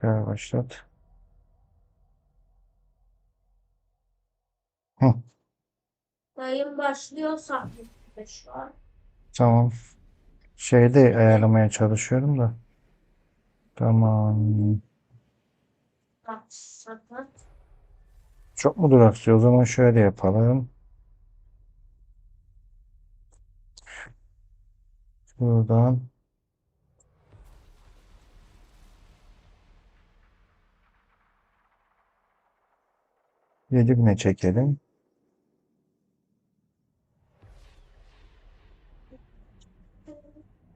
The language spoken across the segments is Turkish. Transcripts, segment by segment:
Tekrar başlat. Hı, Yayın başlıyor sahnede şu an. tamam. Şeyde ayarlamaya çalışıyorum da. Tamam. Başladı. Çok mu duraksıyor? O zaman şöyle yapalım. Şuradan. Bine çekelim.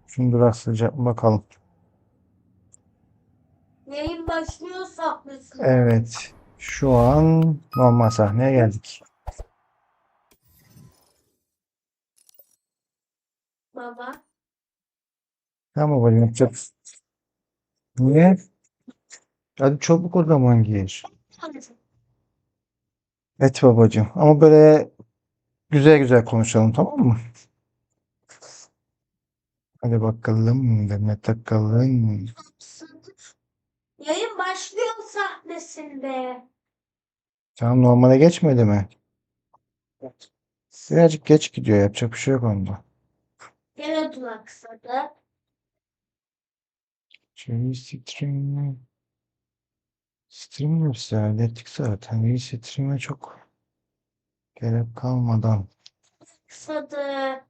Şunu duraksayacak mı bakalım. Yayın başlıyor sahnesinde. Evet. Şu an normal sahneye geldik. Baba. Tamam babacığım yapacağız. Niye? Hadi çabuk o zaman gir. Evet babacığım. Ama böyle güzel güzel konuşalım tamam mı? Hadi bakalım. Demet takalım. Yayın başlıyor sahnesinde. Tamam normale geçmedi mi? Birazcık geç gidiyor. Yapacak bir şey yok onda. Gene duraksadı. Şey stream Streamlabs'i hallettik zaten. İyi stream'e çok gerek kalmadan. Duraksadı.